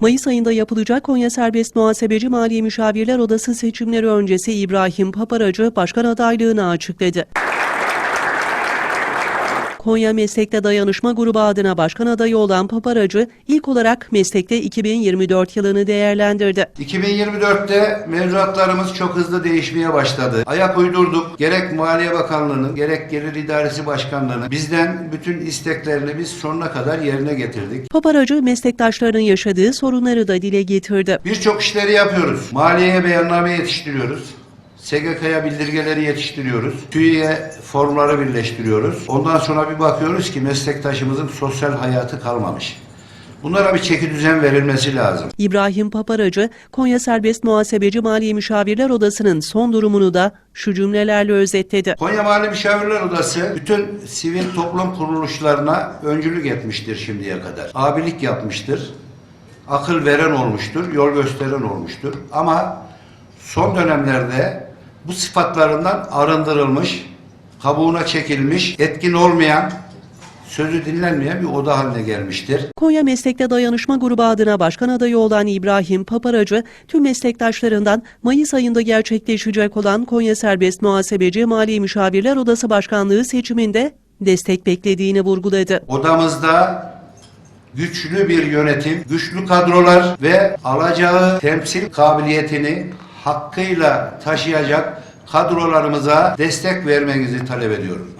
Mayıs ayında yapılacak Konya Serbest Muhasebeci Mali Müşavirler Odası seçimleri öncesi İbrahim Paparacı başkan adaylığını açıkladı. Konya Meslekte Dayanışma Grubu adına başkan adayı olan Paparacı ilk olarak meslekte 2024 yılını değerlendirdi. 2024'te mevzuatlarımız çok hızlı değişmeye başladı. Ayak uydurduk. Gerek Maliye Bakanlığı'nın gerek Gelir İdaresi Başkanlığı'nın bizden bütün isteklerini biz sonuna kadar yerine getirdik. Paparacı meslektaşlarının yaşadığı sorunları da dile getirdi. Birçok işleri yapıyoruz. Maliyeye beyanname yetiştiriyoruz. SGK'ya bildirgeleri yetiştiriyoruz. TÜİ'ye formları birleştiriyoruz. Ondan sonra bir bakıyoruz ki meslektaşımızın sosyal hayatı kalmamış. Bunlara bir çeki düzen verilmesi lazım. İbrahim Paparacı, Konya Serbest Muhasebeci Mali Müşavirler Odası'nın son durumunu da şu cümlelerle özetledi. Konya Mali Müşavirler Odası bütün sivil toplum kuruluşlarına öncülük etmiştir şimdiye kadar. Abilik yapmıştır. Akıl veren olmuştur, yol gösteren olmuştur. Ama son dönemlerde bu sıfatlarından arındırılmış, kabuğuna çekilmiş, etkin olmayan, sözü dinlenmeyen bir oda haline gelmiştir. Konya Meslekte Dayanışma Grubu adına başkan adayı olan İbrahim Paparacı, tüm meslektaşlarından Mayıs ayında gerçekleşecek olan Konya Serbest Muhasebeci Mali Müşavirler Odası Başkanlığı seçiminde destek beklediğini vurguladı. Odamızda güçlü bir yönetim, güçlü kadrolar ve alacağı temsil kabiliyetini hakkıyla taşıyacak kadrolarımıza destek vermenizi talep ediyorum.